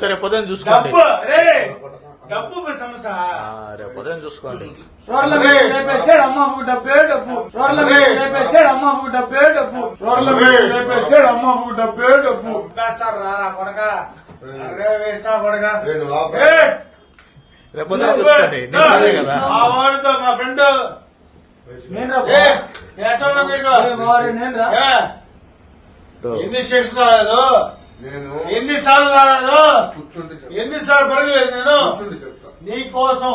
సరే పొద్దున చూసుకోండి. డబ్బు సమస్య. రేపు చూసుకోండి. రోడ్ల మీద లేపేసాడు అమ్మ బుడ్డ పేటపు రోడ్ల మీద లేపేసాడు అమ్మ బుడ్డ పేటపు రోడ్ల మీద లేపేసాడు అమ్మ బుడ్డ పేటపు వేస్తారు రారా కొడక. అరే వేస్తా కొడక. నేను ఆప- ఏ! రేపు ఉదయం చూసుకోండి. నేను అదే కదా. మా వాడితో మా ఫ్రెండ్. నేను రా నేను రా! ఎన్ని స్టేషన్ రాలేదు? నేను ఎన్ని సార్లు రాలేదు? కూర్చుంటే చెప్తా. ఎన్ని సార్లు పడగలేదు నేను? కూర్చుంటే చెప్తా. నీ కోసం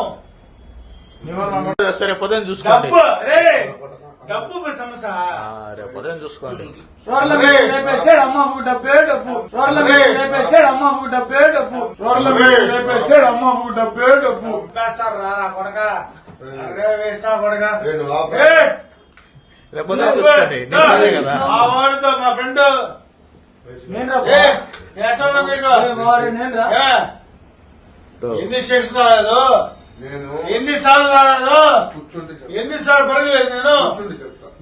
సరే పొద్దున చూసుకోండి. డబ్బు రే! డబ్బు సమస్య. ఆ, రేపు ఉదయం చూసుకోండి. రోడ్ల మీద లేపేసాడు అమ్మ బుడ్డ పేటపు రోడ్ల మీద లేపేసాడు అమ్మ బుడ్డ పేటపు రోడ్ల మీద లేపేసాడు అమ్మ బుడ్డ పేటపు వేస్తారు రారా కొడక. ఆప- ఏ! రేపు చూసుకోండి. మా ఫ్రెండ్. ఎన్ని స్టేషన్ రాలేదు నేను ఎన్ని సార్లు రాలేదు? కూర్చుంటే చెప్తా. ఎన్ని సార్లు పడగలేదు నేను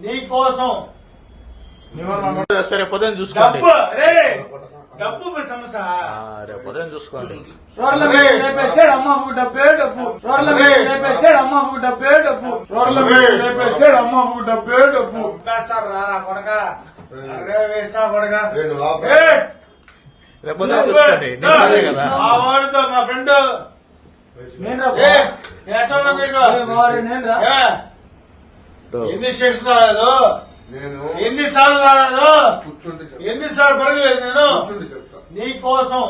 నీ కోసం సరే పొద్దున చూసుకోండి. డబ్బు రే డబ్బు సమస్య. రేపు చూసుకోండి. రోడ్ల మీద లేపేసాడు అమ్మ బుడ్డ పేటపు రోడ్ల మీద అమ్మ బుడ్డ పేటపు రోడ్ల మీద లేపేసాడు అమ్మ బుడ్డ పేటపు వేస్తారు రారా కొడక. మా ఫ్రెండ్! ఎన్ని స్టేషన్ రాలేదు నేను ఎన్ని సార్లు రాలేదు. కూర్చుంటే. ఎన్ని సార్లు పడగలేదు నేను. నీ కోసం